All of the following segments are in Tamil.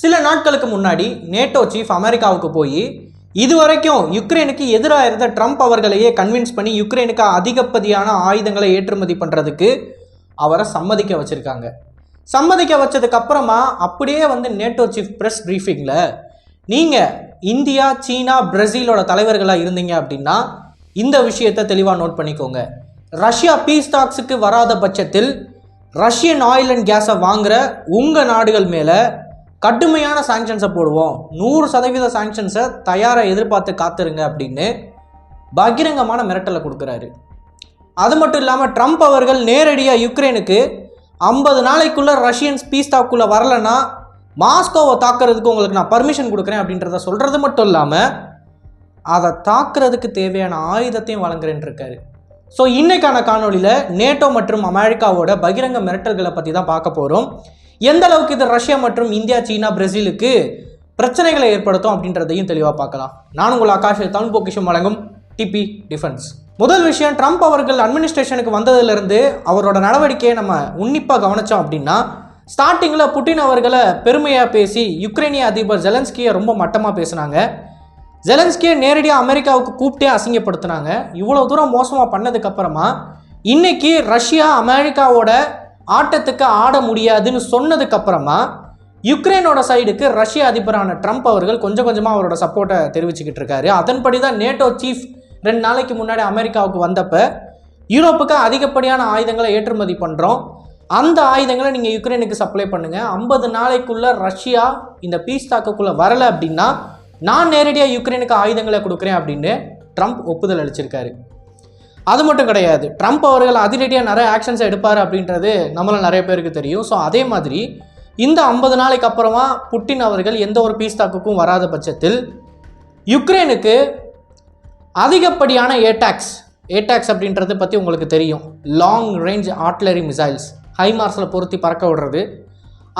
சில நாட்களுக்கு முன்னாடி நேட்டோ சீஃப் அமெரிக்காவுக்கு போய் இதுவரைக்கும் யுக்ரைனுக்கு எதிராக இருந்த ட்ரம்ப் அவர்களையே கன்வின்ஸ் பண்ணி யுக்ரைனுக்கு அதிகப்பதியான ஆயுதங்களை ஏற்றுமதி பண்ணுறதுக்கு அவரை சம்மதிக்க வச்சுருக்காங்க. சம்மதிக்க வச்சதுக்கப்புறமா அப்படியே வந்து நேட்டோ சீஃப் ப்ரெஸ் ப்ரீஃபிங்கில் நீங்கள் இந்தியா சீனா பிரசீலோட தலைவர்களாக இருந்தீங்க அப்படின்னா இந்த விஷயத்தை தெளிவாக நோட் பண்ணிக்கோங்க. ரஷ்யா பீஸ் டாக்ஸுக்கு வராத பட்சத்தில் ரஷ்யன் ஆயில் அண்ட் கேஸை வாங்குகிற உங்கள் நாடுகள் மேலே கடுமையான சாங்ஷன்ஸை போடுவோம். நூறு சதவீத சாங்ஷன்ஸை தயாராக எதிர்பார்த்து காத்துருங்க அப்படின்னு பகிரங்கமான மிரட்டலை கொடுக்குறாரு. அது மட்டும் இல்லாமல் ட்ரம்ப் அவர்கள் நேரடியாக யுக்ரைனுக்கு ஐம்பது நாளைக்குள்ளே ரஷ்யன்ஸ் பீஸ் தாக்குள்ளே வரலன்னா மாஸ்கோவை தாக்குறதுக்கு உங்களுக்கு நான் பர்மிஷன் கொடுக்குறேன் அப்படின்றத சொல்கிறது மட்டும் இல்லாமல் அதை தாக்குறதுக்கு தேவையான ஆயுதத்தையும் வழங்குறேன்னு இருக்காரு. ஸோ இன்றைக்கான காணொளியில் நேட்டோ மற்றும் அமெரிக்காவோட பகிரங்க மிரட்டல்களை பற்றி தான் பார்க்க போகிறோம் எந்த அளவுக்கு இது ரஷ்யா மற்றும் இந்தியா சீனா பிரேசிலுக்கு பிரச்சனைகளை ஏற்படுத்தும் அப்படின்றதையும் தெளிவாக பார்க்கலாம். நான் உங்கள் ஆகாஷ் தமிழ் பொக்கிஷம் வழங்கும் டிபி டிஃபென்ஸ் முதல் விஷயம் ட்ரம்ப் அவர்கள் அட்மினிஸ்ட்ரேஷனுக்கு வந்ததிலிருந்து அவரோட நடவடிக்கையை நம்ம உன்னிப்பாக கவனித்தோம் அப்படின்னா ஸ்டார்டிங்கில் புட்டின் அவர்களை பெருமையாக பேசி யுக்ரைனிய அதிபர் ஜெலன்ஸ்கியை ரொம்ப மட்டமாக பேசினாங்க. ஜெலன்ஸ்கியை நேரடியாக அமெரிக்காவுக்கு கூப்பிட்டே அசிங்கப்படுத்தினாங்க. இவ்வளோ தூரம் மோசமாக பண்ணதுக்கப்புறமா இன்னைக்கு ரஷ்யா அமெரிக்காவோட ஆட்டத்துக்கு ஆட முடியாதுன்னு சொன்னதுக்கப்புறமா யுக்ரைனோட சைடுக்கு ரஷ்ய அதிபரான ட்ரம்ப் அவர்கள் கொஞ்சம் கொஞ்சமாக அவரோட சப்போர்ட்டை தெரிவிச்சுக்கிட்டு இருக்காரு. அதன்படி தான் நேட்டோ சீஃப் ரெண்டு நாளைக்கு முன்னாடி அமெரிக்காவுக்கு வந்தப்போ யூரோப்புக்கு அதிகப்படியான ஆயுதங்களை ஏற்றுமதி பண்ணுறோம் அந்த ஆயுதங்களை நீங்கள் யுக்ரைனுக்கு சப்ளை பண்ணுங்கள் ஐம்பது நாளைக்குள்ளே ரஷ்யா இந்த பீஸ் தாக்கக்குள்ளே வரலை அப்படின்னா நான் நேரடியாக யுக்ரைனுக்கு ஆயுதங்களை கொடுக்குறேன் அப்படின்னு ட்ரம்ப் ஒப்புதல் அளிச்சிருக்காரு. அது மட்டும் கிடையாது. ட்ரம்ப் அவர்கள் அதிரடியாக நிறைய ஆக்ஷன்ஸ் எடுப்பார் அப்படின்றது நம்மளும் நிறைய பேருக்கு தெரியும். ஸோ அதே மாதிரி இந்த ஐம்பது நாளைக்கு அப்புறமா புட்டின் அவர்கள் எந்த ஒரு பீஸ் தாக்குக்கும் வராத பட்சத்தில் யுக்ரைனுக்கு அதிகப்படியான ஏடாக்ஸ் ஏடாக்ஸ் அப்படின்றத பற்றி உங்களுக்கு தெரியும். லாங் ரேஞ்ச் ஆர்ட்லரி மிசைல்ஸ் ஹைமார்ஸில் பொருத்தி பறக்க விடுறது.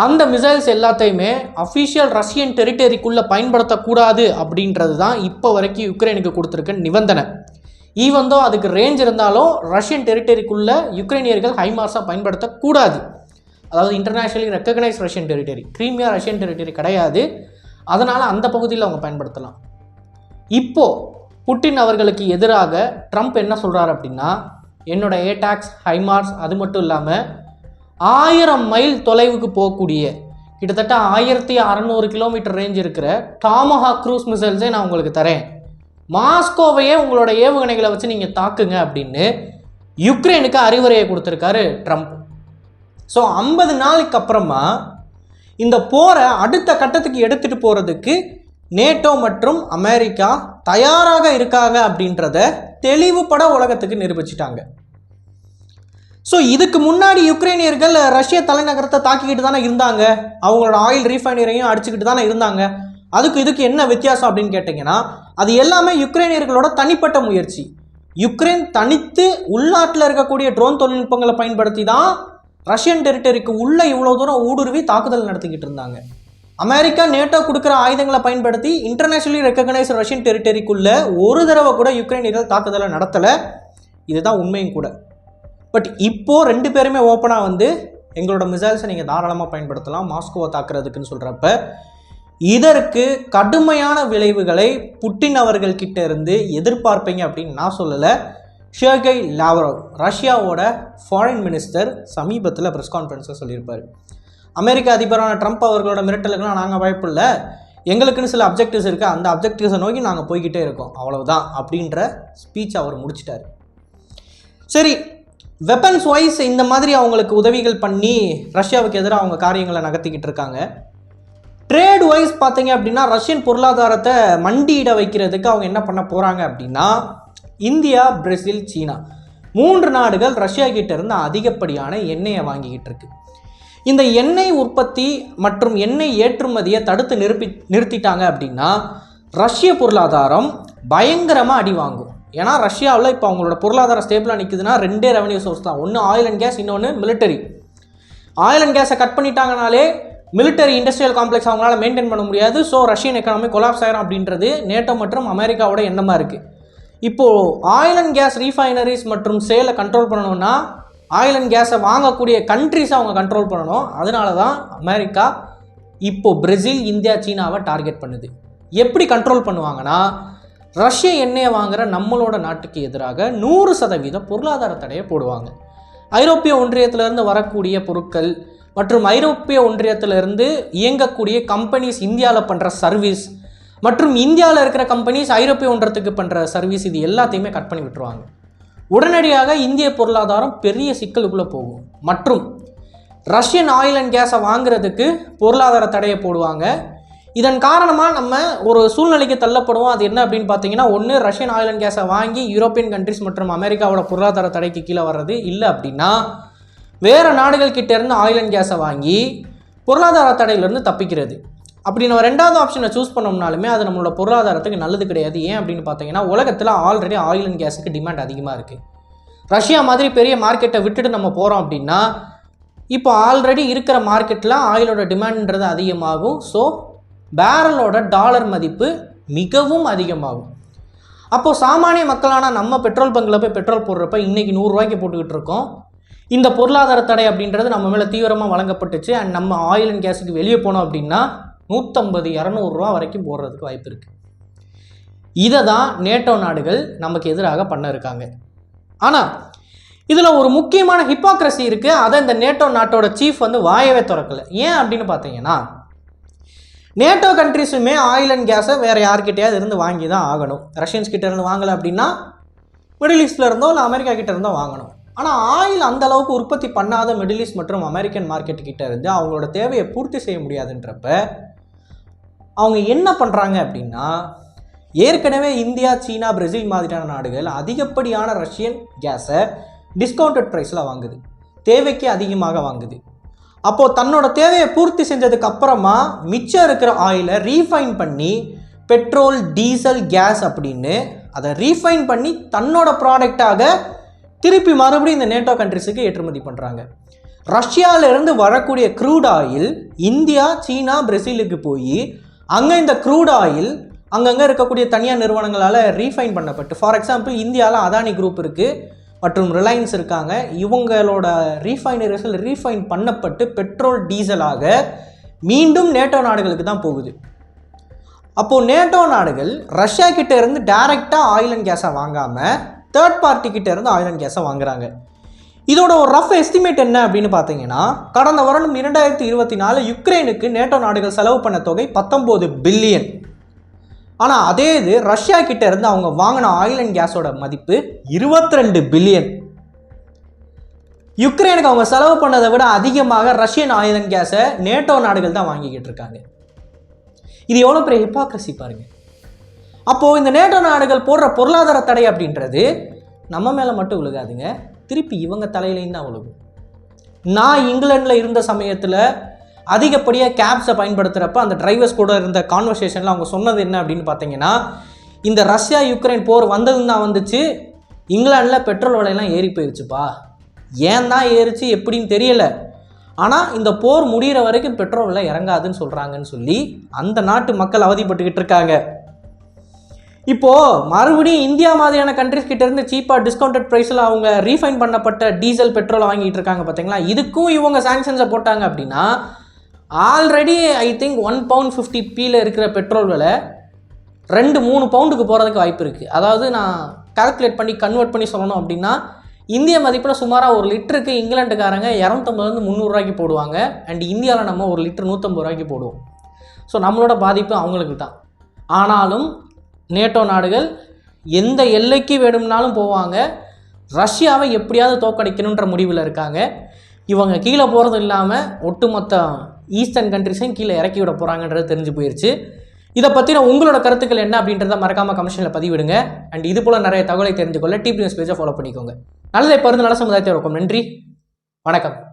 அந்த மிசைல்ஸ் எல்லாத்தையுமே அஃபிஷியல் ரஷ்யன் டெரிட்டரிக்குள்ளே பயன்படுத்தக்கூடாது அப்படின்றது தான் இப்போ வரைக்கும் யுக்ரைனுக்கு கொடுத்துருக்க நிபந்தனை. ஈவந்தோ அதுக்கு ரேஞ்ச் இருந்தாலும் ரஷ்யன் டெரிட்டரிக்குள்ளே யுக்ரைனியர்கள் ஹைமார்ஸாக பயன்படுத்தக்கூடாது. அதாவது internationally recognise Russian territory Crimea Russian territory கிடையாது. அதனால் அந்த பகுதியில் அவங்க பயன்படுத்தலாம். இப்போது புட்டின் அவர்களுக்கு எதிராக ட்ரம்ப் என்ன சொல்கிறார் அப்படின்னா என்னோட ஏடாக்ஸ் ஹைமார்ஸ் அது மட்டும் இல்லாமல் ஆயிரம் மைல் தொலைவுக்கு போகக்கூடிய கிட்டத்தட்ட ஆயிரத்தி அறநூறு கிலோமீட்டர் ரேஞ்ச் இருக்கிற டாமஹா க்ரூஸ் மிசைல்ஸே நான் உங்களுக்கு தரேன். மாஸ்கோவையே உங்களோட ஏவுகணைகளை வச்சு நீங்கள் தாக்குங்க அப்படின்னு யுக்ரைனுக்கு அறிவுரையை கொடுத்துருக்காரு ட்ரம்ப். ஸோ ஐம்பது நாளைக்கு அப்புறமா இந்த போரை அடுத்த கட்டத்துக்கு எடுத்துகிட்டு போகிறதுக்கு நேட்டோ மற்றும் அமெரிக்கா தயாராக இருக்காங்க அப்படின்றத தெளிவுபட உலகத்துக்கு நிரூபிச்சிட்டாங்க. ஸோ இதுக்கு முன்னாடி யுக்ரைனியர்கள் ரஷ்ய தலைநகரத்தை தாக்கிக்கிட்டு தானே இருந்தாங்க. அவங்களோட ஆயில் ரீஃபைனரையும் அடிச்சுக்கிட்டு தானே இருந்தாங்க. அதுக்கு இதுக்கு என்ன வித்தியாசம் அப்படின்னு கேட்டிங்கன்னா அது எல்லாமே யுக்ரைனியர்களோட தனிப்பட்ட முயற்சி. யுக்ரைன் தனித்து உள்நாட்டில் இருக்கக்கூடிய ட்ரோன் தொழில்நுட்பங்களை பயன்படுத்தி தான் ரஷ்யன் டெரிட்டரிக்கு உள்ளே இவ்வளோ தூரம் ஊடுருவி தாக்குதல் நடத்திக்கிட்டு இருந்தாங்க. அமெரிக்கா நேட்டோ கொடுக்குற ஆயுதங்களை பயன்படுத்தி இன்டர்நேஷனலி ரெக்கக்னைஸ் ரஷ்யன் டெரிட்டரிக்குள்ள ஒரு தடவை கூட யுக்ரைனியர்கள் தாக்குதலை நடத்தலை. இதுதான் உண்மையும் கூட. பட் இப்போது ரெண்டு பேருமே ஓப்பனாக வந்து எங்களோட மிசைல்ஸை நீங்கள் தாராளமாக பயன்படுத்தலாம் மாஸ்கோவை தாக்குறதுக்குன்னு சொல்கிறப்ப இதற்கு கடுமையான விளைவுகளை புட்டின் அவர்கள்கிட்ட இருந்து எதிர்பார்ப்பீங்க அப்படின்னு நான் சொல்லலை. ஷேகை லாவரோவ் ரஷ்யாவோட ஃபாரின் மினிஸ்டர் சமீபத்தில் ப்ரெஸ் கான்ஃபரன்ஸில் சொல்லியிருப்பார். அமெரிக்க அதிபரான ட்ரம்ப் அவர்களோட மிரட்டலுக்குலாம் நாங்கள் பயப்படல எங்களுக்குன்னு சில அப்ஜெக்டிவ்ஸ் இருக்குது அந்த அப்ஜெக்டிவ்ஸை நோக்கி நாங்கள் போய்கிட்டே இருக்கோம். அவ்வளவுதான் அப்படின்ற ஸ்பீச் அவர் முடிச்சிட்டார். சரி வெப்பன்ஸ் வைஸ் இந்த மாதிரி அவங்களுக்கு உதவிகள் பண்ணி ரஷ்யாவுக்கு எதிராக அவங்க காரியங்களை நகர்த்திக்கிட்டு இருக்காங்க. ட்ரேட் வைஸ் பார்த்தீங்க அப்படின்னா ரஷ்யன் பொருளாதாரத்தை மண்டியிட வைக்கிறதுக்கு அவங்க என்ன பண்ண போகிறாங்க அப்படின்னா இந்தியா பிரேசில் சீனா மூன்று நாடுகள் ரஷ்யா கிட்ட இருந்து அதிகப்படியான எண்ணெயை வாங்கிக்கிட்டு இருக்கு. இந்த எண்ணெய் உற்பத்தி மற்றும் எண்ணெய் ஏற்றுமதியை தடுத்து நிறுத்தி நிறுத்திட்டாங்க அப்படின்னா ரஷ்ய பொருளாதாரம் பயங்கரமாக அடி வாங்கும். ஏன்னா ரஷ்யாவில் இப்போ அவங்களோட பொருளாதார ஸ்டேபிளாக நிற்குதுன்னா ரெண்டே ரெவன்யூ சோர்ஸ் தான். ஒன்று ஆயில் அண்ட் கேஸ் இன்னொன்று மிலிட்டரி ஆயில் அண்ட் கேஸை கட் பண்ணிட்டாங்கனாலே மிலிட்டரி இண்டஸ்ட்ரியல் காம்ப்ளெக்ஸ் அவங்களால மெயின்டைன் பண்ண முடியாது. ஸோ ரஷ்யன் எக்கனாமி கொலாப்ஸ் ஆயிரும் அப்படின்றது நேட்டோ மற்றும் அமெரிக்காவோட எண்ணமாக இருக்குது இப்போது ஆயில் அண்ட் கேஸ் ரீஃபைனரிஸ் மற்றும் சேலை கண்ட்ரோல் பண்ணணும்னா ஆயில் அண்ட் கேஸை வாங்கக்கூடிய கண்ட்ரிஸை அவங்க கண்ட்ரோல் பண்ணணும். அதனால தான் அமெரிக்கா இப்போது பிரேசில் இந்தியா சீனாவை டார்கெட் பண்ணுது. எப்படி கண்ட்ரோல் பண்ணுவாங்கன்னா ரஷ்ய எண்ணெயை வாங்குற நம்மளோட நாட்டுக்கு எதிராக நூறு சதவீதம் பொருளாதார தடையை போடுவாங்க. ஐரோப்பிய ஒன்றியத்திலிருந்து வரக்கூடிய பொருட்கள் மற்றும் ஐரோப்பிய ஒன்றியத்திலிருந்து இயங்கக்கூடிய கம்பெனிஸ் இந்தியாவில் பண்ணுற சர்வீஸ் மற்றும் இந்தியாவில் இருக்கிற கம்பெனிஸ் ஐரோப்பிய ஒன்றத்துக்கு பண்ணுற சர்வீஸ் இது எல்லாத்தையுமே கட் பண்ணி விட்டுருவாங்க. உடனடியாக இந்திய பொருளாதாரம் பெரிய சிக்கலுக்குள்ளே போகும். மற்றும் ரஷ்யன் ஆயில் அண்ட் கேஸை வாங்குறதுக்கு பொருளாதார தடையை போடுவாங்க. இதன் காரணமாக நம்ம ஒரு சூழ்நிலைக்கு தள்ளப்படுவோம். அது என்ன அப்படின்னு பார்த்தீங்கன்னா ஒன்று ரஷ்யன் ஆயில் அண்ட் கேஸை வாங்கி யூரோப்பியன் கண்ட்ரிஸ் மற்றும் அமெரிக்காவோட பொருளாதார தடைக்கு கீழே வர்றது இல்லை அப்படின்னா வேறு நாடுகள் கிட்டேருந்து ஆயில் அண்ட் கேஸை வாங்கி பொருளாதார தடையிலிருந்து தப்பிக்கிறது. அப்படி நம்ம ரெண்டாவது ஆப்ஷனை சூஸ் பண்ணோம்னாலுமே அது நம்மளோட பொருளாதாரத்துக்கு நல்லது கிடையாது. ஏன் அப்படின்னு பார்த்தீங்கன்னா உலகத்தில் ஆல்ரெடி ஆயில் அண்ட் கேஸுக்கு டிமாண்ட் அதிகமாக இருக்குது ரஷ்யா மாதிரி பெரிய மார்க்கெட்டை விட்டுட்டு நம்ம போகிறோம் அப்படின்னா இப்போ ஆல்ரெடி இருக்கிற மார்க்கெட்டில் ஆயிலோட டிமாண்ட்ன்றது அதிகமாகும். ஸோ பேரலோட டாலர் மதிப்பு மிகவும் அதிகமாகும். அப்போது சாமானிய மக்களான நம்ம பெட்ரோல் பங்கில் போய் பெட்ரோல் போடுறப்ப இன்றைக்கி நூறுரூவாய்க்கு போட்டுக்கிட்டு இருக்கோம். இந்த பொருளாதார தடை அப்படின்றது நம்ம மேலே தீவிரமாக வழங்கப்பட்டுச்சு. அண்ட் நம்ம ஆயில் அண்ட் கேஸுக்கு வெளியே போனோம் அப்படின்னா நூற்றம்பது இரநூறுவா வரைக்கும் போடுறதுக்கு வாய்ப்பு இருக்குது இதை தான் நேட்டோ நாடுகள் நமக்கு எதிராக பண்ண இருக்காங்க ஆனால் இதில் ஒரு முக்கியமான ஹிப்பாக்ரஸி இருக்குது அதை இந்த நேட்டோ நாட்டோட சீஃப் வந்து வாயவே திறக்கல. ஏன் அப்படின்னு பார்த்தீங்கன்னா நேட்டோ கண்ட்ரிஸுமே ஆயில் அண்ட் கேஸை வேறு யார்கிட்டயாவது இருந்து வாங்கி தான் ஆகணும் ரஷ்யன்ஸ் கிட்டேருந்து வாங்கலை அப்படின்னா மிடில் ஈஸ்டில் இருந்தோ இல்லை அமெரிக்கா கிட்டேருந்தோ வாங்கணும். ஆனால் ஆயில் அந்த அளவுக்கு உற்பத்தி பண்ணாத மிடில் ஈஸ்ட் மற்றும் அமெரிக்கன் மார்க்கெட் கிட்ட இருந்து அவங்களோட தேவையை பூர்த்தி செய்ய முடியாதுன்றப்ப அவங்க என்ன பண்ணுறாங்க அப்படின்னா ஏற்கனவே இந்தியா சீனா பிரேசில் மாதிரியான நாடுகள் அதிகப்படியான ரஷ்யன் கேஸை டிஸ்கவுண்டட் ப்ரைஸில் வாங்குது. தேவைக்கு அதிகமாக வாங்குது. அப்போது தன்னோட தேவையை பூர்த்தி செஞ்சதுக்கு அப்புறமா மிச்சம் இருக்கிற ஆயிலை ரீஃபைன் பண்ணி பெட்ரோல் டீசல் கேஸ் அப்படின்னு அதை ரீஃபைன் பண்ணி தன்னோட ப்ராடக்டாக திருப்பி மறுபடியும் இந்த நேட்டோ கண்ட்ரிஸுக்கு ஏற்றுமதி பண்ணுறாங்க ரஷ்யாவிலேருந்து வரக்கூடிய க்ரூட் ஆயில் இந்தியா சீனா பிரேசிலுக்கு போய் அங்கே இந்த க்ரூட் ஆயில் அங்கங்கே இருக்கக்கூடிய தனியார் நிறுவனங்களால் ரீஃபைன் பண்ணப்பட்டு ஃபார் எக்ஸாம்பிள் இந்தியாவில் அதானி குரூப் இருக்குது மற்றும் ரிலையன்ஸ் இருக்காங்க. இவங்களோட ரீஃபைனரிஸில் ரீஃபைன் பண்ணப்பட்டு பெட்ரோல் டீசலாக மீண்டும் நேட்டோ நாடுகளுக்கு தான் போகுது. அப்போது நேட்டோ நாடுகள் ரஷ்யா கிட்டேருந்து இருந்து டைரெக்டாக ஆயில் அண்ட் கேஸை வாங்காமல் தேர்ட் பார்ட்டி கிட்ட இருந்து ஆயில் அண்ட் கேஸை வாங்குறாங்க. இதோட ஒரு ரஃப் எஸ்டிமேட் என்ன அப்படின்னு பார்த்தீங்கன்னா கடந்த வருடம் இரண்டாயிரத்தி இருபத்தி நாலு யுக்ரைனுக்கு நேட்டோ நாடுகள் செலவு பண்ண தொகை பத்தொம்போது பில்லியன் ஆனால் அதே இது ரஷ்யா கிட்ட இருந்து அவங்க வாங்கின ஆயில் அண்ட் கேஸோட மதிப்பு இருபத்தி ரெண்டு பில்லியன் யுக்ரைனுக்கு அவங்க செலவு பண்ணதை விட அதிகமாக ரஷ்யன் ஆயில் அண்ட் கேஸை நேட்டோ நாடுகள் தான் வாங்கிக்கிட்டு இருக்காங்க. இது எவ்வளோ பெரிய ஹிப்பாக்ரஸி பாருங்கள் அப்போது இந்த நேட்டோ நாடுகள் போடுற பொருளாதார தடை அப்படின்றது நம்ம மேலே மட்டும் விழுகாதுங்க. திருப்பி இவங்க தலையிலையும் தான் விழுகும். நான் இங்கிலாண்டில் இருந்த சமயத்தில் அதிகப்படியாக கேப்ஸை பயன்படுத்துகிறப்ப அந்த டிரைவர்ஸ் கூட இருந்த கான்வர்சேஷனில் அவங்க சொன்னது என்ன அப்படின்னு பார்த்தீங்கன்னா இந்த ரஷ்யா யுக்ரைன் போர் வந்ததுன்னு தான் வந்துச்சு. இங்கிலாண்டில் பெட்ரோல் விலையெல்லாம் ஏறி போயிருச்சுப்பா. ஏன் தான் ஏறிச்சு எப்படின்னு தெரியலை. ஆனால் இந்த போர் முடிகிற வரைக்கும் பெட்ரோல் விலை இறங்காதுன்னு சொல்கிறாங்கன்னு சொல்லி அந்த நாட்டு மக்கள் அவதிப்பட்டுக்கிட்டு இருக்காங்க. இப்போது மறுபடியும் இந்தியா மாதிரியான கண்ட்ரிஸ் கிட்டேருந்து சீப்பாக டிஸ்கவுண்டட் ப்ரைஸில் அவங்க ரீஃபைன் பண்ணப்பட்ட டீசல் பெட்ரோல் வாங்கிட்டு இருக்காங்க பார்த்தீங்களா இதுக்கும் இவங்க சாங்ஷன்ஸை போட்டாங்க அப்படின்னா already I think one pound fifty பியில் இருக்கிற பெட்ரோல் விலை ரெண்டு மூணு பவுண்டுக்கு போகிறதுக்கு வாய்ப்பு இருக்குது அதாவது நான் கால்குலேட் பண்ணி கன்வெர்ட் பண்ணி சொல்லணும் அப்படின்னா இந்திய மதிப்பில் சுமாராக ஒரு லிட்டருக்கு இங்கிலாண்டுக்காரங்க இரநூத்தம்பதுலேருந்து முந்நூறுரூவாய்க்கு போடுவாங்க. அண்ட் இந்தியாவில் நம்ம ஒரு லிட்டர் நூற்றம்பது ரூபாய்க்கு போடுவோம். ஸோ நம்மளோட பாதிப்பு அவங்களுக்கு தான் ஆனாலும் நேட்டோ நாடுகள் எந்த எல்லைக்கு வேணும்னாலும் போவாங்க. ரஷ்யாவை எப்படியாவது தோக்கடிக்கணுன்ற முடிவில் இருக்காங்க. இவங்க கீழே போகிறது இல்லாமல் ஒட்டுமொத்த ஈஸ்டர்ன் கண்ட்ரிஸையும் கீழே இறக்கி விட போகிறாங்கன்றது தெரிஞ்சு போயிடுச்சு இதை பற்றின உங்களோட கருத்துக்கள் என்ன அப்படின்றத மறக்காமல் கமிஷனில் பதிவிடுங்க. அண்ட் இது போல் நிறைய தகவலை தெரிஞ்சுக்கொள்ள டிபி நியூஸ் பேஜை ஃபாலோ பண்ணிக்கோங்க. நல்லதை பருந்து நல்ல சமுதாயத்தை இருக்கும். நன்றி. வணக்கம்.